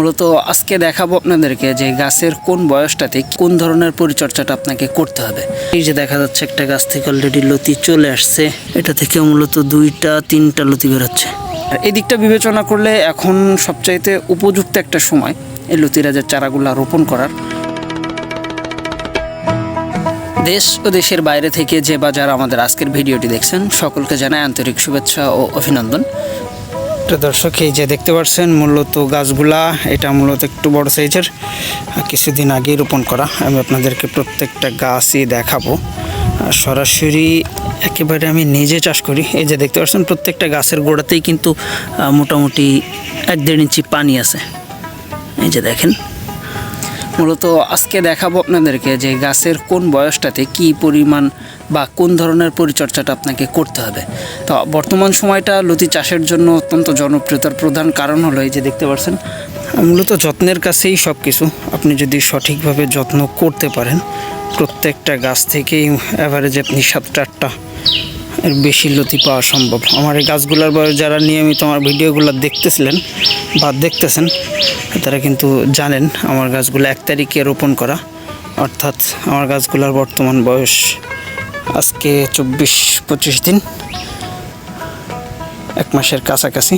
মূলত আজকে দেখাবো আপনাদেরকে যে গাছের কোন বয়সটাতে কোন ধরনের পরিচর্যাটা আপনাকে করতে হবে। এই যে দেখা যাচ্ছে একটা গাছ থেকে অলরেডি লতি চলে আসছে। এটা থেকে মূলত দুইটা, তিনটা লতি বেরোচ্ছে। আর এই দিকটা বিবেচনা করলে এখন সবচাইতে উপযুক্ত একটা সময় এই লতিরাজের চারাগুলা রোপণ করার। দেশ ও দেশের বাইরে থেকে যে বা যারা আমাদের আজকের ভিডিওটি দেখছেন, সকলকে জানাই আন্তরিক শুভেচ্ছা ও অভিনন্দন। তো দর্শক, এই যে দেখতে পাচ্ছেন, মূলত গাছগুলা, এটা মূলত একটু বড় সাইজের। কিছুদিন আগে রোপণ করা। আমি আপনাদেরকে প্রত্যেকটা গাছই দেখাবো। সরাসরি একেবারে আমি নিজে চাষ করি। এই যে দেখতে পাচ্ছেন, প্রত্যেকটা গাছের গোড়াতেই কিন্তু মোটামুটি এক দেড় ইঞ্চি পানি আছে। এই যে দেখেন মূলত আজকে দেখাবো আপনাদেরকে যে গাছের কোন বয়সটাতে কি পরিমাণ বা কোন ধরনের পরিচর্যাটা আপনাকে করতে হবে। তো বর্তমান সময়টা লতি চাষের জন্য অত্যন্ত জনপ্রিয়তার প্রধান কারণ হলো এই যে দেখতে পাচ্ছেন, মূলত যত্নের কাছেই সব কিছু আপনি যদি সঠিকভাবে যত্ন করতে পারেন, প্রত্যেকটা গাছ থেকেই অ্যাভারেজ আপনি সাতটা আটটা এর বেশি লতি পাওয়া সম্ভব। আমার এই গাছগুলোর বয়স যারা নিয়মিত আমার ভিডিওগুলো দেখতেছিলেন বা দেখতেছেন, তারা কিন্তু জানেন আমার গাছগুলো এক তারিখে রোপণ করা। অর্থাৎ আমার গাছগুলোর বর্তমান বয়স আজকে চব্বিশ পঁচিশ দিন, এক মাসের কাছাকাছি।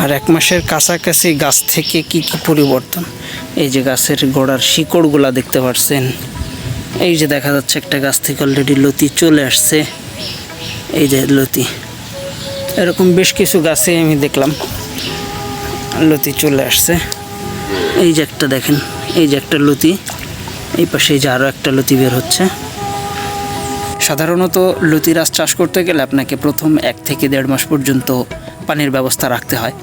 আর এক মাসের কাছাকাছি গাছ থেকে কি কি পরিবর্তন? এই যে গাছের গোড়ার শিকড়গুলা দেখতে পাচ্ছেন এই যে দেখা যাচ্ছে একটা গাছ থেকে অলরেডি লতি চলে আসছে, এই যে লতি। এরকম বেশ কিছু গাছে আমি দেখলাম। লতি চলে আসছে। এই যে একটা দেখেন, এই যে একটা লতি। এই পাশে যে আরও একটা লতি বের হচ্ছে। সাধারণত লতিরাজ চাষ করতে গেলে আপনাকে প্রথম এক থেকে দেড় মাস পর্যন্ত পানির ব্যবস্থা রাখতে হয়।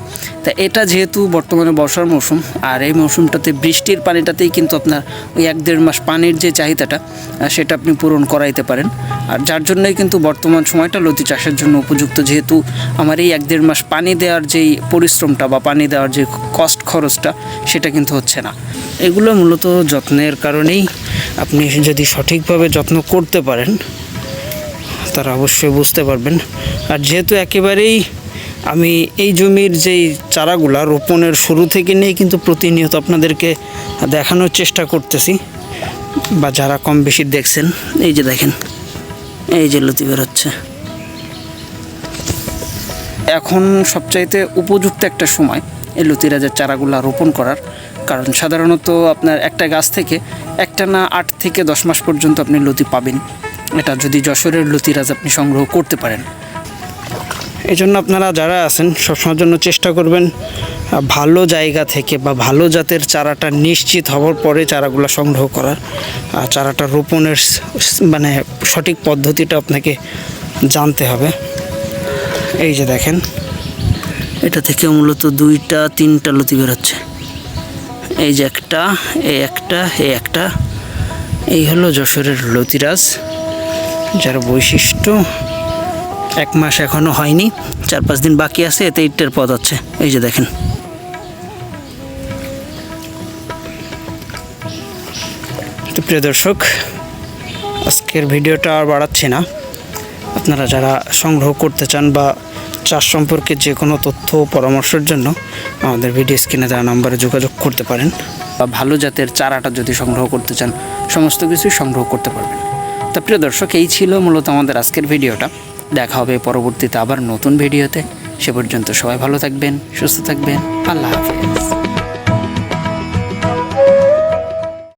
তা এটা যেহেতু বর্তমানে বর্ষার মৌসুম, আর এই মৌসুমটাতে বৃষ্টির পানিটাতেই কিন্তু আপনার ওই এক দেড় মাস পানির যে চাহিদাটা সেটা আপনি পূরণ করাইতে পারেন। আর যার জন্যই কিন্তু বর্তমান সময়টা লতি চাষের জন্য উপযুক্ত, যেহেতু আমার এই এক দেড় মাস পানি দেওয়ার যেই পরিশ্রমটা বা পানি দেওয়ার যে কস্ট খরচটা, সেটা কিন্তু হচ্ছে না। এগুলো মূলত যত্নের কারণেই আপনি যদি সঠিকভাবে যত্ন করতে পারেন, তারা অবশ্যই বুঝতে পারবেন। আর যেহেতু একেবারেই আমি এই জমির যেই চারাগুলা রোপণের শুরু থেকে নিয়ে কিন্তু প্রতিনিয়ত আপনাদেরকে দেখানোর চেষ্টা করতেছি, বা যারা কম বেশি দেখছেন, এই যে দেখেন, এই যে লতি বেরোচ্ছে এখন সবচাইতে উপযুক্ত একটা সময় এই লতিরাজের চারাগুলা রোপণ করার, কারণ সাধারণত আপনার একটা গাছ থেকে একটা না আট থেকে দশ মাস পর্যন্ত আপনি লতি পাবেন। এটা যদি যশোরের লতিরাজ আপনি সংগ্রহ করতে পারেন। এই জন্য আপনারা যারা আছেন সবসময়ের জন্য চেষ্টা করবেন ভালো জায়গা থেকে বা ভালো জাতের চারাটা নিশ্চিত হওয়ার পরে চারাগুলো সংগ্রহ করার, আর চারাটা রোপণের মানে সঠিক পদ্ধতিটা আপনাকে জানতে হবে। এই যে দেখেন, এটা থেকে মূলত দুইটা, তিনটা লতি বেরোচ্ছে। এই যে একটা এই একটা এই একটা। এই হলো যশোরের লতিরাজ, যার বৈশিষ্ট্য এক মাস এখনও হয়নি, চার পাঁচ দিন বাকি আছে, এতে ইটের পথ আছে। এই যে দেখেন। প্রিয় দর্শক, আজকের ভিডিওটা আর বাড়াচ্ছি না। আপনারা যারা সংগ্রহ করতে চান বা চাষ সম্পর্কে যে কোনো তথ্য পরামর্শের জন্য আমাদের ভিডিও স্ক্রিনে দেওয়া নাম্বারে যোগাযোগ করতে পারেন বা ভালো জাতের চারাটা যদি সংগ্রহ করতে চান, সমস্ত কিছুই সংগ্রহ করতে পারবেন। তা প্রিয় দর্শক, এই ছিল মূলত আমাদের আজকের ভিডিওটা। দেখা হবে পরবর্তীতে আবার নতুন ভিডিওতে। সে পর্যন্ত সবাই ভালো থাকবেন, সুস্থ থাকবেন। আল্লাহ হাফেজ।